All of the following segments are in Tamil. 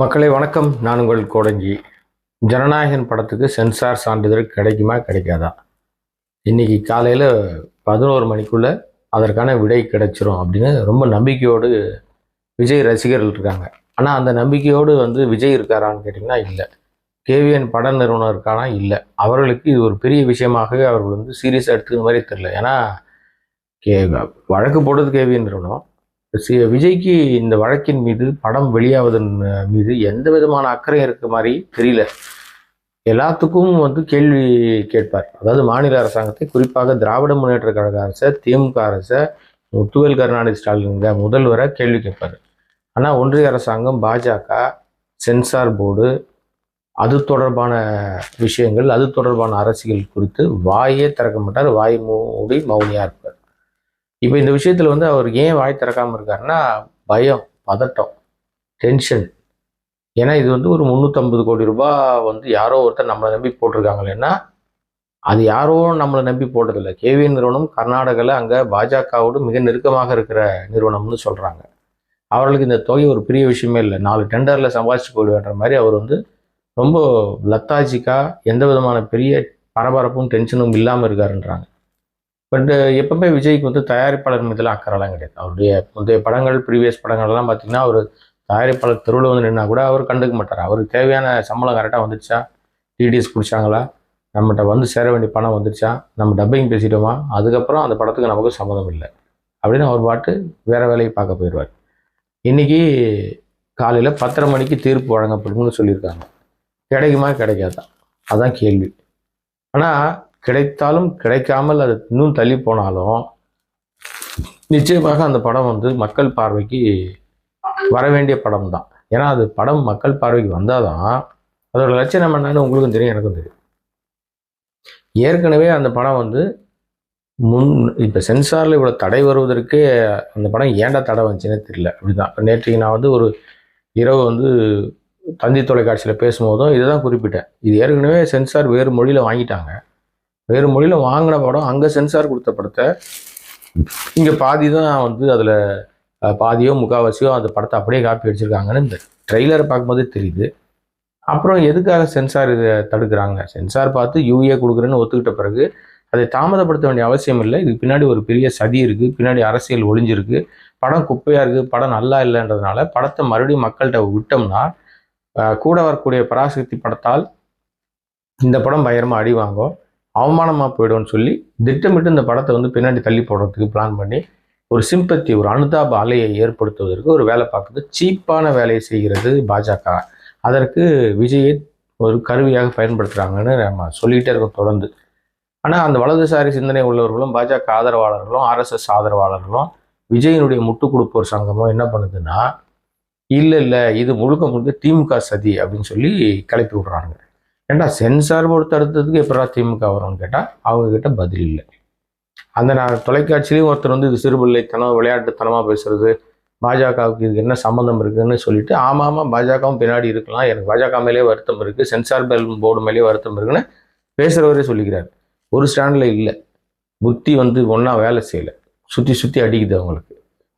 மக்களை வணக்கம். நான் உங்கள் கோடஞ்சி ஜனநாயகன் படத்துக்கு சென்சார் சான்றிதழ் கிடைக்குமா கிடைக்காதா? இன்னைக்கு காலையில் பதினோரு மணிக்குள்ளே அதற்கான விடை கிடைச்சிரும் அப்படின்னு ரொம்ப நம்பிக்கையோடு விஜய் ரசிகர்கள் இருக்காங்க. ஆனால் அந்த நம்பிக்கையோடு வந்து விஜய் இருக்காரான்னு கேட்டிங்கன்னா இல்லை. கேவிஎன் பட நிறுவனம் இருக்கானா இல்லை. அவர்களுக்கு இது ஒரு பெரிய விஷயமாகவே அவர்கள் வந்து சீரியஸாக எடுத்துக்கிற மாதிரி தெரில ஏன்னா கே வழக்கு போடுறது கேவிஎன் நிறுவனம். விஜய்க்கு இந்த வழக்கின் மீது படம் வெளியாவதன் மீது எந்த விதமான அக்கறை இருக்க மாதிரி தெரியல. எல்லாத்துக்கும் வந்து கேள்வி கேட்பார். அதாவது மாநில அரசாங்கத்தை குறிப்பாக திராவிட முன்னேற்ற கழக அரசை திமுக அரசை முத்துவேல் கருணாநிதி ஸ்டாலின் முதல்வரை கேள்வி கேட்பார். ஆனால் ஒன்றிய அரசாங்கம் பாஜக சென்சார் போர்டு அது தொடர்பான விஷயங்கள் அது தொடர்பான அரசியல் குறித்து வாயே திறக்க மாட்டார். வாய் மூடி மௌனியாக இருப்பார். இப்போ இந்த விஷயத்தில் வந்து அவர் ஏன் வாய் திறக்காமல் இருக்காருன்னா பயம் பதட்டம் டென்ஷன் ஏன்னா இது வந்து ஒரு முந்நூற்றம்பது கோடி ரூபாய் வந்து யாரோ ஒருத்தர் நம்மளை நம்பி போட்டிருக்காங்களேன்னா அது யாரோ நம்மளை நம்பி போட்டதில்லை. கேவி நிறுவனம் கர்நாடகாவில் அங்கே பாஜகவோடு மிக நெருக்கமாக இருக்கிற நிறுவனம்னு சொல்கிறாங்க அவர்களுக்கு இந்த தொகை ஒரு பெரிய விஷயமே இல்லை. நாலு டெண்டரில் சம்பாதிச்சு போயிடுவேன்ற மாதிரி அவர் வந்து ரொம்ப லத்தாஜிக்காக எந்த விதமான பெரிய பரபரப்பும் டென்ஷனும் இல்லாமல் இருக்காருன்றாங்க. பட் uh, எப்பவுமே விஜய்க்கு வந்து தயாரிப்பாளர் மீதெல்லாம் அக்கறைலாம் கிடையாது. அவருடைய முந்தைய படங்கள் ப்ரீவியஸ் படங்கள்லாம் பார்த்தீங்கன்னா அவர் தயாரிப்பாளர் தெருவில் வந்து நின்னா கூட அவர் கண்டுக்க மாட்டார். அவருக்கு தேவையான சம்பளம் கரெக்டாக வந்துடுச்சா டிடிஎஸ் குடிச்சாங்களா? நம்மகிட்ட வந்து சேர வேண்டிய பணம் வந்துடுச்சா நம்ம டப்பிங் பேசிட்டோமா? அதுக்கப்புறம் அந்த படத்துக்கு நமக்கு சம்மதம் இல்லை. அப்படின்னு அவர் பாட்டு வேறு வேலையை பார்க்க போயிடுவார். இன்றைக்கி காலையில் பத்தரை மணிக்கு தீர்ப்பு வழங்கப்படும்னு சொல்லியிருக்காங்க. கிடைக்குமா? கிடைக்காதா? அதான் கேள்வி. ஆனால் கிடைத்தாலும் கிடைக்காமல் அது இன்னும் தள்ளி போனாலும் நிச்சயமாக அந்த படம் வந்து மக்கள் பார்வைக்கு வர வேண்டிய படம் தான் ஏன்னா அது படம் மக்கள் பார்வைக்கு வந்தால் தான் அதோட லட்சணம் என்னன்னு உங்களுக்கும் தெரியும் எனக்கும் தெரியும். ஏற்கனவே அந்த படம் வந்து முன் இப்போ சென்சாரில் இவ்வளோ தடை வருவதற்கே அந்த படம் ஏன்டா தடை வந்துச்சுன்னே தெரியல. அப்படிதான். நேற்றுக்கு நான் வந்து ஒரு இரவு வந்து தந்தி தொலைக்காட்சியில் பேசும்போதும் இதை தான் குறிப்பிட்டேன். இது ஏற்கனவே சென்சார் வேறு மொழியில் வாங்கிட்டாங்க. வேறு மொழியில் வாங்கின படம் அங்கே சென்சார் கொடுத்த படத்தை. இங்கே பாதி தான் வந்து அதில் பாதியோ முக்கால்வாசியோ அந்த படத்தை அப்படியே காப்பி அடிச்சிருக்காங்கன்னு இந்த ட்ரெய்லரை பார்க்கும்போதே தெரியுது. அப்புறம் எதுக்காக சென்சார் இதை தடுக்கிறாங்க? சென்சார் பார்த்து யூஏ கொடுக்குறேன்னு ஒத்துக்கிட்ட பிறகு அதை தாமதப்படுத்த வேண்டிய அவசியம் இல்லை. இதுக்கு பின்னாடி ஒரு பெரிய சதி இருக்குது பின்னாடி அரசியல் ஒளிஞ்சிருக்கு. படம் குப்பையாக இருக்குது படம் நல்லா இல்லைன்றதுனால படத்தை மறுபடியும் மக்கள்கிட்ட விட்டோம்னா கூட வரக்கூடிய பராசக்தி படத்தால் இந்த படம் பயங்கரமாக அடி வாங்கும். அவமானமாக போயிடும்னு சொல்லி திட்டமிட்டு இந்த படத்தை வந்து பின்னாடி தள்ளி போடுறதுக்கு பிளான் பண்ணி ஒரு சிம்பத்தி ஒரு அனுதாப அலையை ஏற்படுத்துவதற்கு ஒரு வேலை பார்க்குது. சீப்பான வேலையை செய்கிறது பாஜக. அதற்கு விஜயை ஒரு கருவியாக பயன்படுத்துகிறாங்கன்னு நம்ம சொல்லிக்கிட்டே இருக்கோம் தொடர்ந்து. ஆனால் அந்த வலதுசாரி சிந்தனை உள்ளவர்களும் பாஜக ஆதரவாளர்களும் ஆர்எஸ்எஸ் ஆதரவாளர்களும் விஜயனுடைய முட்டுக் கொடுப்போர் சங்கமும் என்ன பண்ணுதுன்னா இல்லை இல்லை இது முழுக்க முழுக்க திமுக சதி அப்படின்னு சொல்லி கிளப்பி விடுறாங்க. ஏன்டா சென்சார் போர்டு தடுத்ததுக்கு எப்படா திமுக வரும்னு கேட்டால் அவங்கக்கிட்ட பதில் இல்லை. அந்த நான் தொலைக்காட்சியிலையும் ஒருத்தர் வந்து இது சிறுபிள்ளைத்தனம் விளையாட்டுத்தனமாக பேசுறது பாஜகவுக்கு இதுக்கு என்ன சம்மந்தம் இருக்குதுன்னு சொல்லிட்டு ஆமாம் ஆமாம் பாஜகவும் பின்னாடி இருக்கலாம் எனக்கு பாஜக மேலேயே வருத்தம் இருக்குது சென்சார் பெல் போர்டு மேலேயே வருத்தம் இருக்குன்னு பேசுகிறவரே சொல்லிக்கிறார். ஒரு ஸ்டாண்டில் இல்லை. புத்தி வந்து ஒன்றா வேலை செய்யலை. சுற்றி சுற்றி அடிக்குது அவங்களுக்கு.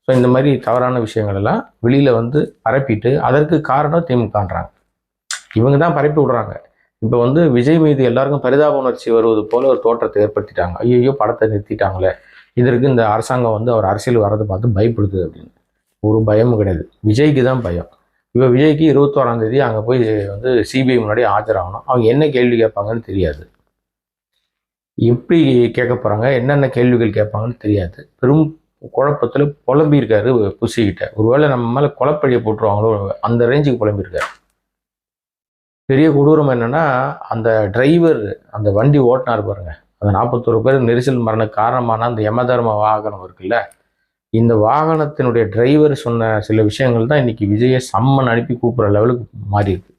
ஸோ இந்த மாதிரி தவறான விஷயங்கள் எல்லாம் வெளியில் வந்து பரப்பிட்டு அதற்கு காரணம் திமுகன்றாங்க. இவங்க தான் பரப்பி விடுறாங்க. இப்போ வந்து விஜய் மீது எல்லாருக்கும் பரிதாப உணர்ச்சி வருவது போல ஒரு தோற்றத்தை ஏற்படுத்திட்டாங்க. ஐயோ படத்தை நிறுத்திட்டாங்களே. இதற்கு இந்த அரசாங்கம் வந்து அவர் அரசியல் வர்றதை பார்த்து பயப்படுது அப்படின்னு. ஒரு பயமும் கிடையாது. விஜய்க்கு தான் பயம். இப்போ விஜய்க்கு இருபத்தோராம் தேதி அங்கே போய் வந்து சிபிஐ முன்னாடி ஆஜராகணும். அவங்க என்ன கேள்வி கேட்பாங்கன்னு தெரியாது. எப்படி கேட்க போகிறாங்க என்னென்ன கேள்விகள் கேட்பாங்கன்னு தெரியாது. பெரும் குழப்பத்தில் புலம்பியிருக்காரு புசிக்கிட்ட ஒருவேளை நம்ம மேலே குழப்பழிய போட்டுருவாங்களோ அந்த ரேஞ்சுக்கு புலம்பியிருக்காரு. பெரிய கொடூரம் என்னென்னா அந்த டிரைவர் அந்த வண்டி ஓட்டினார் பாருங்க. அந்த நாற்பத்தோரு பேர் நெரிசல் மரண காரணமான அந்த யமதர்ம வாகனம் இருக்குல்ல இந்த வாகனத்தினுடைய டிரைவர் சொன்ன சில விஷயங்கள் தான் இன்னைக்கு விஜயை சம்மன் அனுப்பி கூப்பிட்ற லெவலுக்கு மாறி இருக்கு.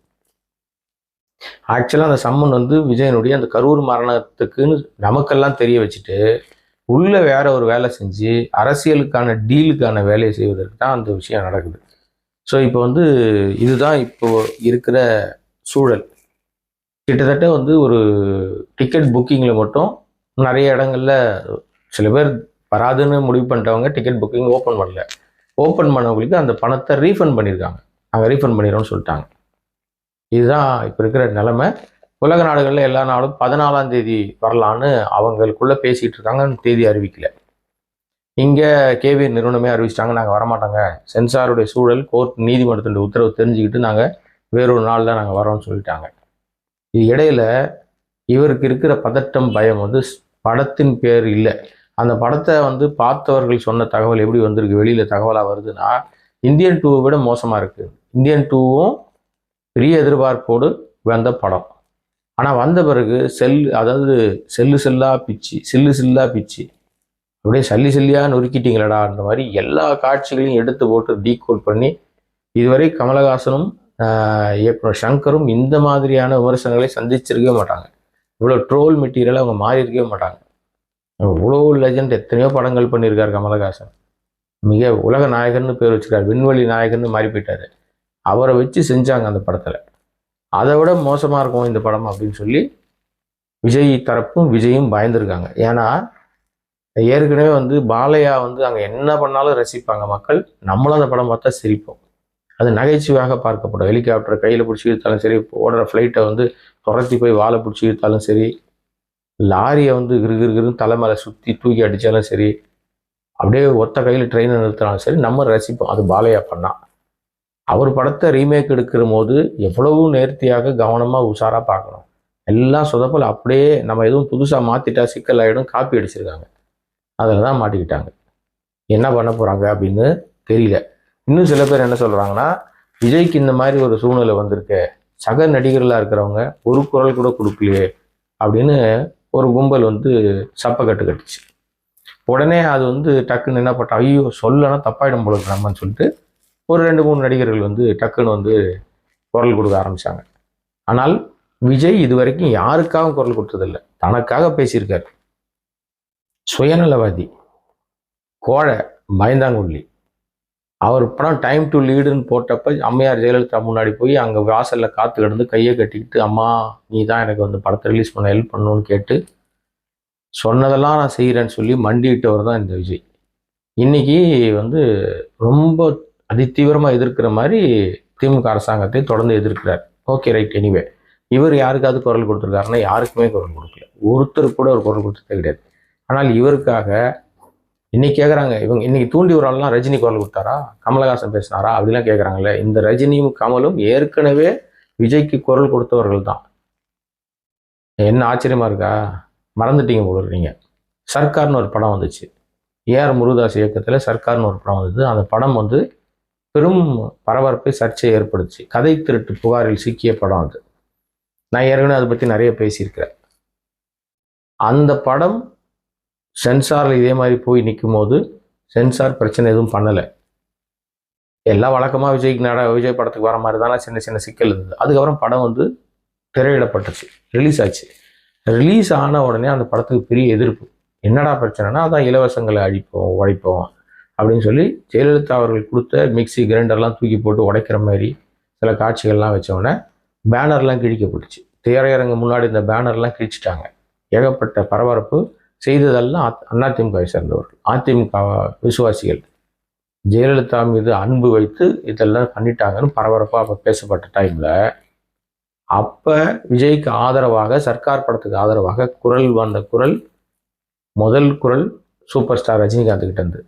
ஆக்சுவலாக அந்த சம்மன் வந்து விஜயனுடைய அந்த கரூர் மரணத்துக்குன்னு நமக்கெல்லாம் தெரிய வச்சுட்டு உள்ளே வேற ஒரு வேலை செஞ்சு அரசியலுக்கான டீலுக்கான வேலையை செய்வதற்கு தான் அந்த விஷயம் நடக்குது. ஸோ இப்போ வந்து இதுதான் இப்போ இருக்கிற சூழல். கிட்டத்தட்ட வந்து ஒரு டிக்கெட் புக்கிங்கில் மட்டும் நிறைய இடங்களில் சில பேர் வராதுன்னு முடிவு பண்ணிட்டவங்க டிக்கெட் புக்கிங் ஓப்பன் பண்ணல. ஓப்பன் பண்ணவங்களுக்கு அந்த பணத்தை ரீஃபண்ட் பண்ணியிருக்காங்க நாங்கள் ரீஃபண்ட் பண்ணிடுறோம்னு சொல்லிட்டாங்க. இதுதான் இப்போ இருக்கிற நிலமை. உலக நாடுகளில் எல்லா நாளும் பதினாலாம் தேதி வரலான்னு அவங்களுக்குள்ளே பேசிகிட்டு இருக்காங்க தேதி அறிவிக்கல. இங்கே கேவி நிறுவனமே அறிவிச்சிட்டாங்க. நாங்கள் வரமாட்டோங்க. சென்சாருடைய சூழல் கோர்ட் நீதிமன்றத்தினுடைய உத்தரவு தெரிஞ்சுக்கிட்டு நாங்கள் வேறொரு நாளில் நாங்கள் வரோம்னு சொல்லிட்டாங்க. இது இடையில இவருக்கு இருக்கிற பதட்டம் பயம் வந்து ஸ்- படத்தின் பேர் இல்லை. அந்த படத்தை வந்து பார்த்தவர்கள் சொன்ன தகவல் எப்படி வந்திருக்கு வெளியில் தகவலாக வருதுன்னா இந்தியன் டூவை விட மோசமாக இருக்குது இந்தியன் டூவும் பெரிய எதிர்பார்ப்போடு வந்த படம். ஆனால் வந்த பிறகு செல் அதாவது செல்லு செல்லா பிச்சு சில்லு சில்லா பிச்சு. அப்படியே சல்லி சல்லியாக நொறுக்கிட்டீங்களடா அந்த மாதிரி எல்லா காட்சிகளையும் எடுத்து போட்டு டீகோட் பண்ணி இதுவரை கமலஹாசனும் இயக்குனர் சங்கரும் இந்த மாதிரியான விமர்சனங்களை சந்திச்சிருக்கவே மாட்டாங்க. இவ்வளோ ட்ரோல் மெட்டீரியலாக அவங்க மாறி இருக்கவே மாட்டாங்க. இவ்வளோ லெஜண்ட் எத்தனையோ படங்கள் பண்ணியிருக்காரு கமலஹாசன். மிக உலக நாயகன்னு பேர் வச்சுருக்கார். விண்வெளி நாயகன்னு மாறி போயிட்டார். அவரை வச்சு செஞ்சாங்க அந்த படத்தில். அதை விட மோசமாக இருக்கும் இந்த படம் அப்படின்னு சொல்லி விஜய் தரப்பும் விஜயும் பயந்துருக்காங்க. ஏன்னா ஏற்கனவே வந்து பாலையா வந்து அங்கே என்ன பண்ணாலும் ரசிப்பாங்க மக்கள். நம்மளும் அந்த படம் பார்த்தா சிரிப்போம். அது நகைச்சுவையாக பார்க்கப்படும். ஹெலிகாப்டர் கையில் பிடிச்சி இழுத்தாலும் சரி ஓடுற ஃப்ளைட்டை வந்து துரத்தி போய் வாழை பிடிச்சி இழுத்தாலும் சரி லாரியை வந்து கிருகிருகிருன்னு தலை மேலே சுற்றி தூக்கி அடித்தாலும் சரி அப்படியே ஒத்த கையில் ட்ரெயினை நிறுத்தினாலும் சரி நம்ம ரசிப்போம். அது பாலையா பண்ணா. அவர் படத்தை ரீமேக் எடுக்கிற போது எவ்வளவு நேர்த்தியாக கவனமாக உஷாராக பார்க்கணும். எல்லாம் சொதப்பல் அப்படியே நம்ம எதுவும் புதுசாக மாற்றிட்டா சிக்கல் ஆகிடும் காப்பி அடிச்சிருக்காங்க. அதில் தான் மாட்டிக்கிட்டாங்க. என்ன பண்ண போகிறாங்க அப்படின்னு தெரியல. இன்னும் சில பேர் என்ன சொல்கிறாங்கன்னா விஜய்க்கு இந்த மாதிரி ஒரு சூழ்நிலை வந்திருக்கு சக நடிகர்களாக இருக்கிறவங்க ஒரு குரல் கூட கொடுக்கலையே அப்படின்னு ஒரு கும்பல் வந்து சப்பை கட்டு கட்டுச்சு. உடனே அது வந்து டக்குன்னு என்ன பண்ணா ஐயோ சொல்லனா தப்பாயிடும் போல நம்மன்னு சொல்லிட்டு ஒரு ரெண்டு மூணு நடிகர்கள் வந்து டக்குன்னு வந்து குரல் கொடுக்க ஆரம்பிச்சாங்க. ஆனால் விஜய் இது வரைக்கும் யாருக்காகவும் குரல் கொடுத்ததில்லை. தனக்காக பேசியிருக்காரு. சுயநலவாதி கோழை பயந்தாங்குள்ளி. அவர் படம் டைம் டு லீடுன்னு போட்டப்ப அம்மையார் ஜெயலலிதா முன்னாடி போய் அங்கே வாசலில் காத்து கிடந்து கையை கட்டிக்கிட்டு அம்மா நீ தான் எனக்கு வந்து படத்தை ரிலீஸ் பண்ண ஹெல்ப் பண்ணணும்னு கேட்டு சொன்னதெல்லாம் நான் செய்கிறேன்னு சொல்லி மண்டியிட்டவர் தான் இந்த விஜய். இன்றைக்கி வந்து ரொம்ப அதிதீவிரமாக எதிர்க்கிற மாதிரி திமுக அரசாங்கத்தை தொடர்ந்து எதிர்க்கிறார். ஓகே ரைட் எனிவே இவர் யாருக்காவது குரல் கொடுத்துருக்காருன்னா யாருக்குமே குரல் கொடுக்கல. ஒருத்தர் கூட ஒரு குரல் கொடுத்ததே கிடையாது. ஆனால் இவருக்காக இன்னைக்கு கேட்குறாங்க இவங்க இன்னைக்கு தூண்டி விடுறாலாம் ரஜினி குரல் கொடுத்தாரா? கமலஹாசன் பேசினாரா? அப்படிலாம் கேட்குறாங்கல்ல இந்த ரஜினியும் கமலும் ஏற்கனவே விஜய்க்கு குரல் கொடுத்தவர்கள் தான். என்ன ஆச்சரியமா இருக்கா? மறந்துட்டீங்க போல இருக்கீங்க. சர்க்கார்னு ஒரு படம் வந்துச்சு. ஏஆர் முருகதாஸ் இயக்கத்தில் சர்க்கார்னு ஒரு படம் வந்தது. அந்த படம் வந்து பெரும் பரபரப்பை சர்ச்சையை ஏற்படுத்துச்சு. கதை திருட்டு புகாரில் சிக்கிய படம் அது. நான் ஏற்கனவே அதை பற்றி நிறைய பேசியிருக்கிறேன். அந்த படம் சென்சாரில் இதே மாதிரி போய் நிற்கும் போது சென்சார் பிரச்சனை எதுவும் பண்ணலை. எல்லாம் வழக்கமாக விஜய்க்கு நட விஜய் படத்துக்கு வர மாதிரி தானே சின்ன சின்ன சிக்கல் இருந்தது. அதுக்கப்புறம் படம் வந்து திரையிடப்பட்டுச்சு. ரிலீஸ் ஆச்சு. ரிலீஸ் ஆன உடனே அந்த படத்துக்கு பெரிய எதிர்ப்பு. என்னடா பிரச்சனைனா அதான் இலவசங்களை அழிப்போம் உடைப்போம் அப்படின்னு சொல்லி ஜெயலலிதா அவர்கள் கொடுத்த மிக்ஸி கிரைண்டர்லாம் தூக்கி போட்டு உடைக்கிற மாதிரி சில காட்சிகள்லாம் வச்ச உடனே பேனர்லாம் கிழிக்கப்பட்டுச்சு. திரையரங்கு முன்னாடி இந்த பேனர்லாம் கிழிச்சிட்டாங்க. ஏகப்பட்ட பரபரப்பு செய்ததெல்லாம் அதிமுகவை சேர்ந்தவர்கள். அதிமுக விசுவாசிகள். ஜெயலலிதா மீது அன்பு வைத்து இதெல்லாம் பண்ணிட்டாங்கன்னு பரபரப்பாக அப்போ பேசப்பட்ட டைமில் அப்போ விஜய்க்கு ஆதரவாக சர்க்கார் படத்துக்கு ஆதரவாக குரல் வந்த குரல் முதல் குரல் சூப்பர் ஸ்டார் ரஜினிகாந்த் கிட்ட இருந்து.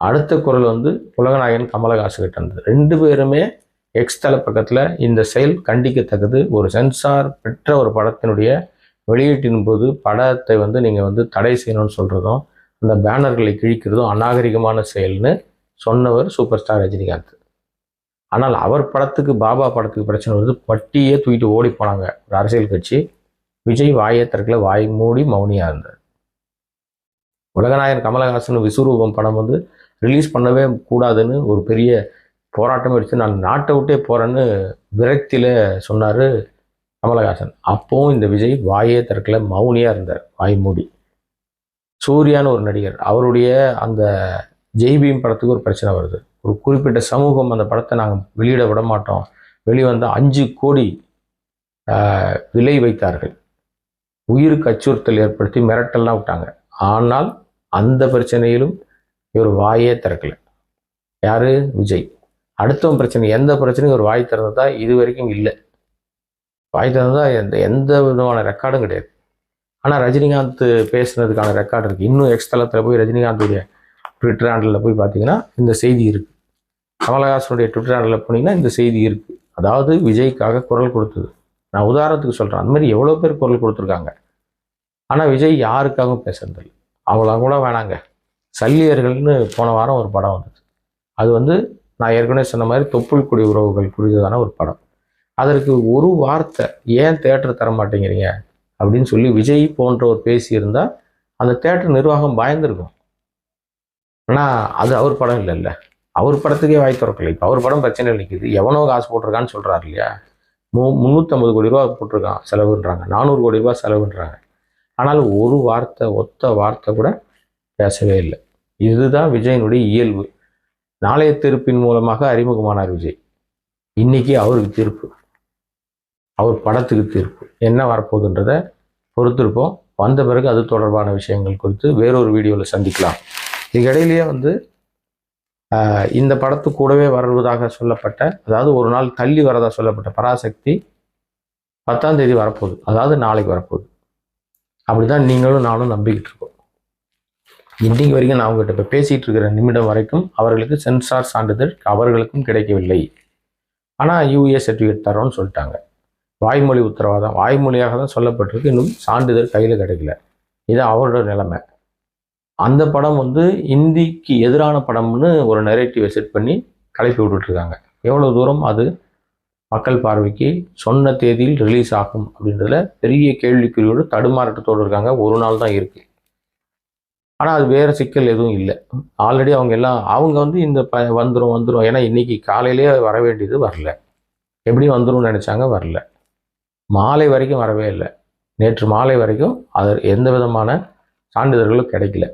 அடுத்த குரல் வந்து உலகநாயகன் கமலஹாசன் கிட்ட இருந்து. ரெண்டு பேருமே எக்ஸ் தள பக்கத்தில் இந்த செயல் கண்டிக்கத்தக்கது. ஒரு சென்சார் பெற்ற ஒரு படத்தினுடைய வெளியீட்டின் போது படத்தை வந்து நீங்கள் வந்து தடை செய்யணும்னு சொல்கிறதும் அந்த பேனர்களை கிழிக்கிறதும் அநாகரிகமான செயல்னு சொன்னவர் சூப்பர் ஸ்டார் ரஜினிகாந்த். ஆனால் அவர் படத்துக்கு பாபா படத்துக்கு பிரச்சனை வருது பட்டியே தூக்கிட்டு ஓடி போனாங்க ஒரு அரசியல் கட்சி. விஜய் வாயை திறக்கல வாய் மூடி மௌனியாக இருந்தார். உலகநாயகன் கமலஹாசன் விஸ்வரூபம் படம் வந்து ரிலீஸ் பண்ணவே கூடாதுன்னு ஒரு பெரிய போராட்டம் எடுத்து நான் நாட்டை விட்டே போகிறேன்னு விரக்தியில் சொன்னார் கமலஹாசன். அப்போவும் இந்த விஜய் வாயே திறக்கல மௌனியாக இருந்தார் வாய் மூடி. சூர்யான்னு ஒரு நடிகர் அவருடைய அந்த ஜெய்பீம் படத்துக்கு ஒரு பிரச்சனை வருது. ஒரு குறிப்பிட்ட சமூகம் அந்த படத்தை நாங்கள் வெளியிட விட மாட்டோம். வெளிவந்தால் அஞ்சு கோடி ஆஹ், விலை வைத்தார்கள். உயிருக்கு அச்சுறுத்தல் ஏற்படுத்தி மிரட்டல்லாம் விட்டாங்க. ஆனால் அந்த பிரச்சனையிலும் இவர் வாயே திறக்கல. யாரு? விஜய். அடுத்தவன் பிரச்சனை எந்த பிரச்சனையும் ஒரு வாய் திறந்ததா இது வரைக்கும் இல்லை. வாய் திறந்ததா எந்த எந்த விதமான ரெக்கார்டும் கிடையாது. ஆனால் ரஜினிகாந்த் பேசுனதுக்கான ரெக்கார்டு இருக்குது இன்னும் எக்ஸ்தலத்தில் போய் ரஜினிகாந்துடைய ட்விட்டர் ஹேண்டலில் போய் பார்த்தீங்கன்னா இந்த செய்தி இருக்குது கமலஹாசனுடைய ட்விட்டர் ஹேண்டலில் போனீங்கன்னா இந்த செய்தி இருக்குது அதாவது விஜய்க்காக குரல் கொடுத்தது. நான் உதாரணத்துக்கு சொல்கிறேன் அந்த மாதிரி எவ்வளோ பேர் குரல் கொடுத்துருக்காங்க. ஆனால் விஜய் யாருக்காகவும் பேசுறதில்லை. அவங்களாம் கூட வேணாங்க. சல்லியர்கள்னு போன வாரம் ஒரு படம் வந்தது. அது வந்து நான் ஏற்கனவே சொன்ன மாதிரி தொப்புள் குடி உறவுகள் குறித்ததான ஒரு படம். அதற்கு ஒரு வார்த்தை ஏன் தேட்டர் தர மாட்டேங்கிறீங்க அப்படின்னு சொல்லி விஜய் போன்றவர் பேசியிருந்தால் அந்த தேட்டர் நிர்வாகம் பயந்துருக்கும். ஆனால் அது அவர் படம் இல்லைல்ல. அவர் படத்துக்கே வாய் திறக்கல. இப்போ அவர் படம் பிரச்சனை நிற்கிது எவனோ காசு போட்டிருக்கான்னு சொல்கிறாரு இல்லையா? மு முந்நூற்றம்பது கோடி ரூபா போட்டிருக்கான் செலவுன்றாங்க. நானூறு கோடி ரூபா செலவுன்றாங்க. ஆனால் ஒரு வார்த்தை ஒத்த வார்த்தை கூட பேசவே இல்லை. இதுதான் விஜயனுடைய இயல்பு. நாளைய தீர்ப்பின் மூலமாக அறிமுகமானார் விஜய். இன்னைக்கு அவருக்கு தீர்ப்பு. அவர் படத்துக்கு தீர்ப்பு. என்ன வரப்போகுதுன்றத பொறுத்திருப்போம். வந்த பிறகு அது தொடர்பான விஷயங்கள் குறித்து வேறொரு வீடியோவில் சந்திக்கலாம். இதுக்கிடையிலேயே வந்து இந்த படத்து கூடவே வருவதாக சொல்லப்பட்ட அதாவது ஒரு நாள் தள்ளி வரதாக சொல்லப்பட்ட பராசக்தி பத்தாம் தேதி வரப்போகுது. அதாவது நாளைக்கு வரப்போகுது. அப்படிதான் நீங்களும் நானும் நம்பிக்கிட்டு இருக்கோம். இன்றைக்கு வரைக்கும் நான் உங்கள்கிட்ட இப்போ பேசிகிட்டு இருக்கிற நிமிடம் வரைக்கும் அவர்களுக்கு சென்சார் சான்றிதழ் அவர்களுக்கும் கிடைக்கவில்லை. ஆனால் யூஏ சர்டிஃபிகேட் தரோன்னு சொல்லிட்டாங்க. வாய்மொழி உத்தரவாதம் வாய்மொழியாக தான் சொல்லப்பட்டிருக்கு. இன்னும் சான்றிதழ் கையில் கிடைக்கல. இது அவரோட நிலைமை. அந்த படம் வந்து இந்திக்கு எதிரான படம்னு ஒரு நெரேட்டிவை செட் பண்ணி கலப்பி விட்டுட்ருக்காங்க. எவ்வளோ தூரம் அது மக்கள் பார்வைக்கு சொன்ன தேதியில் ரிலீஸ் ஆகும் அப்படின்றதுல பெரிய கேள்விக்குறியோடு தடுமாற்றத்தோடு இருக்காங்க. ஒரு நாள் தான் இருக்குது ஆனால் அது வேறு சிக்கல் எதுவும் இல்லை. ஆல்ரெடி அவங்க எல்லாம் அவங்க வந்து இந்த ப வந்துடும் வந்துடும் ஏன்னா இன்னைக்கு காலையிலேயே வர வேண்டியது வரல. எப்படி வந்துடும் நினச்சாங்க வரல. மாலை வரைக்கும் வரவே இல்லை. நேற்று மாலை வரைக்கும் அது எந்த விதமான சான்றிதழ்களும் கிடைக்கல.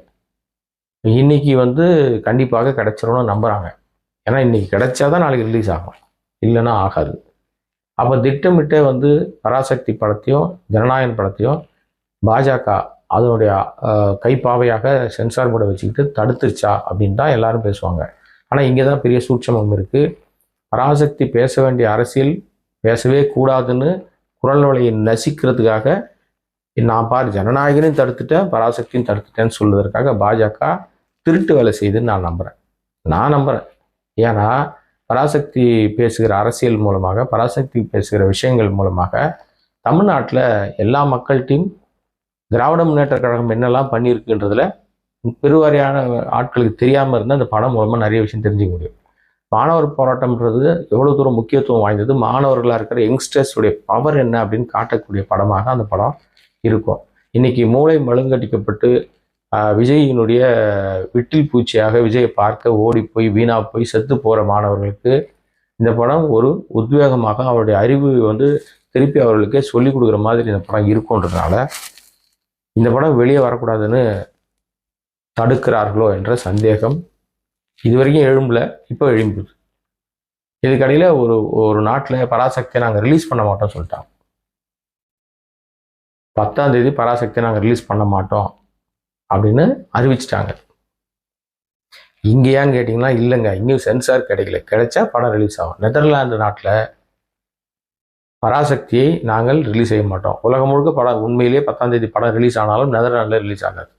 இன்னைக்கு வந்து கண்டிப்பாக கிடைச்சிரும்னு நம்புகிறாங்க ஏன்னா இன்னைக்கு கிடைச்சாதான் நாளைக்கு ரிலீஸ் ஆகும். இல்லைன்னா ஆகாது. அப்போ திட்டமிட்டே வந்து பராசக்தி படத்தையும் ஜனநாயகன் படத்தையும் பாஜக அதனுடைய கைப்பாவையாக சென்சார் போர்டை வச்சுக்கிட்டு தடுத்துருச்சா அப்படின்னு தான் எல்லாரும் பேசுவாங்க. ஆனால் இங்கே தான் பெரிய சூட்சமம் இருக்குது பராசக்தி பேச வேண்டிய அரசியல் பேசவே கூடாதுன்னு குரல் வலையை நசிக்கிறதுக்காக நான் பார் ஜனநாயகனையும் தடுத்துட்டேன் பராசக்தியும் தடுத்துட்டேன்னு சொல்வதற்காக பாஜக திருட்டு வேலை செய்யுதுன்னு நான் நம்புகிறேன் நான் நம்புகிறேன் ஏன்னா பராசக்தி பேசுகிற அரசியல் மூலமாக பராசக்தி பேசுகிற விஷயங்கள் மூலமாக தமிழ்நாட்டில் எல்லா மக்கள்கிட்டையும் திராவிட முன்னேற்ற கழகம் என்னெல்லாம் பண்ணியிருக்குன்றதுல பெருவாரியான ஆட்களுக்கு தெரியாமல் இருந்தால் அந்த படம் மூலமாக நிறைய விஷயம் தெரிஞ்சுக்க முடியும். மாணவர் போராட்டம்ன்றது எவ்வளோ தூரம் முக்கியத்துவம் வாய்ந்தது? மாணவர்களாக இருக்கிற யங்ஸ்டர்ஸுடைய பவர் என்ன அப்படின்னு காட்டக்கூடிய படமாக அந்த படம் இருக்கும். இன்றைக்கி மூளை மழுங்கடிக்கப்பட்டு விஜயினுடைய விட்டில் பூச்சியாக விஜயை பார்க்க ஓடி போய் வீணா போய் செத்து போகிற மாணவர்களுக்கு இந்த படம் ஒரு உத்வேகமாக அவருடைய அறிவு வந்து திருப்பி அவர்களுக்கே சொல்லி கொடுக்குற மாதிரி இந்த படம் இருக்குன்றதுனால இந்த படம் வெளியே வரக்கூடாதுன்னு தடுக்கிறார்களோ என்ற சந்தேகம் இது வரைக்கும் எழும்பல இப்போ எழும்புது. இதுக்கடையில் ஒரு ஒரு நாட்டில் பராசக்தியை நாங்கள் ரிலீஸ் பண்ண மாட்டோம் சொல்லிட்டாங்க. பத்தாம் தேதி பராசக்தியை நாங்கள் ரிலீஸ் பண்ண மாட்டோம் அப்படின்னு அறிவிச்சிட்டாங்க. இங்கே ஏன்னு கேட்டிங்கன்னா இல்லைங்க. இன்னும் சென்சார் கிடைக்கல. கிடைச்சா படம் ரிலீஸ் ஆகும். நெதர்லாந்து நாட்டில் பராசக்தியை நாங்கள் ரிலீஸ் செய்ய மாட்டோம். உலகம் முழுக்க படம் உண்மையிலேயே பத்தாம் தேதி படம் ரிலீஸ் ஆனாலும் நெதர்லாண்டில் ரிலீஸ் ஆகாது.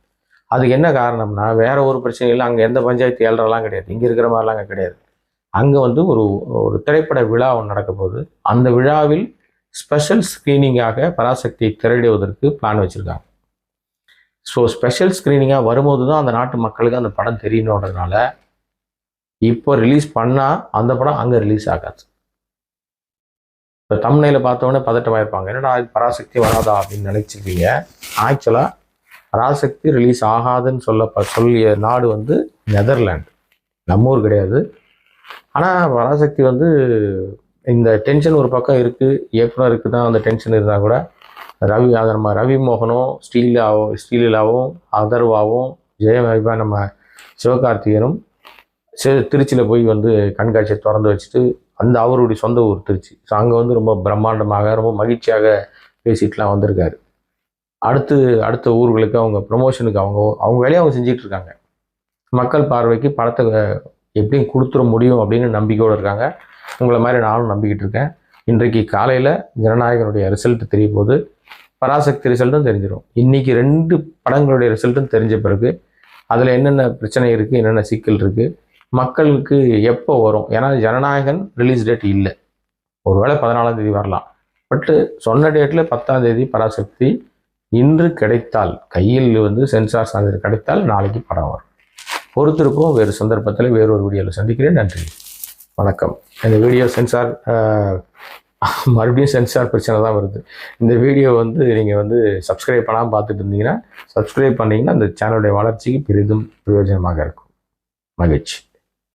அதுக்கு என்ன காரணம்னா வேற ஒரு பிரச்சனை இல்லை அங்கே எந்த பஞ்சாயத்து ஏழ்றலாம் கிடையாது. இங்கே இருக்கிற மாதிரிலாம் அங்கே கிடையாது. அங்கே வந்து ஒரு ஒரு திரைப்பட விழா ஒன்று நடக்க போகுது. அந்த விழாவில் ஸ்பெஷல் ஸ்க்ரீனிங்காக பராசக்தியை திரையிடுவதற்கு பிளான் வச்சுருக்காங்க. ஸோ ஸ்பெஷல் ஸ்க்ரீனிங்காக வரும்போது தான் அந்த நாட்டு மக்களுக்கு அந்த படம் தெரியணுன்றதுனால இப்போ ரிலீஸ் பண்ணால் அந்த படம் அங்கே ரிலீஸ் ஆகாது. இப்போ தமிழ்நிலையில் பார்த்தோன்னே பதட்டமாயிருப்பாங்க. என்னடா பராசக்தி வராதா அப்படின்னு நினச்சிருக்கீங்க. ஆக்சுவலாக பராசக்தி ரிலீஸ் ஆகாதுன்னு சொல்ல சொல்லிய நாடு வந்து நெதர்லாண்டு நம்ம ஊர் கிடையாது. ஆனால் பராசக்தி வந்து இந்த டென்ஷன் ஒரு பக்கம் இருக்குது இயக்குனருக்கு தான் அந்த டென்ஷன் இருந்தால் கூட ரவி அதை நம்ம ரவி மோகனும் ஸ்டீலாவும் ஸ்ரீலீலாவும் அதர்வாவும் ஜெயவாய்பா நம்ம சிவகார்த்திகேயனும் திருச்சியில் போய் வந்து கண்காட்சியை திறந்து வச்சுட்டு அந்த அவருடைய சொந்த ஊர் திருச்சி. ஸோ அங்கே வந்து ரொம்ப பிரம்மாண்டமாக ரொம்ப மகிழ்ச்சியாக பேசிட்டுலாம் வந்திருக்காரு. அடுத்து அடுத்த ஊர்களுக்கு அவங்க ப்ரொமோஷனுக்கு அவங்க அவங்க வேலையை அவங்க செஞ்சிட்டு இருக்காங்க மக்கள் பார்வைக்கு படத்தை எப்படியும் கொடுத்துட முடியும் அப்படின்னு நம்பிக்கையோடு இருக்காங்க. உங்களை மாதிரி நானும் நம்பிக்கிட்டு இருக்கேன் இன்றைக்கு காலையில் ஜனநாயகனுடைய ரிசல்ட் தெரிய போது பராசக்தி ரிசல்ட்டும் தெரிஞ்சிடும் இன்றைக்கி ரெண்டு படங்களுடைய ரிசல்ட்டும் தெரிஞ்ச பிறகு அதில் என்னென்ன பிரச்சனை இருக்குது என்னென்ன சிக்கல் இருக்குது மக்களுக்கு எப்போ வரும்? ஏன்னா ஜனநாயகன் ரிலீஸ் டேட் இல்லை. ஒருவேளை பதினாலாம் தேதி வரலாம். பட்டு சொன்ன டேட்டில் பத்தாம் தேதி பராசக்தி இன்று கிடைத்தால் கையில் வந்து சென்சார் சான்றிதழ் கிடைத்தால் நாளைக்கு படம் வரும். பொறுத்திருக்கும் வேறு சந்தர்ப்பத்தில் வேறு ஒரு வீடியோவில் சந்திக்கிறேன். நன்றி. வணக்கம். இந்த வீடியோ சென்சார் மறுபடியும் சென்சார் பிரச்சனை தான் வருது. இந்த வீடியோ வந்து நீங்கள் வந்து சப்ஸ்கிரைப் பண்ணாமல் பார்த்துட்டு இருந்தீங்கன்னா சப்ஸ்கிரைப் பண்ணிங்கன்னா அந்த சேனலுடைய வளர்ச்சிக்கு பெரிதும் பிரயோஜனமாக இருக்கும். மகிழ்ச்சி.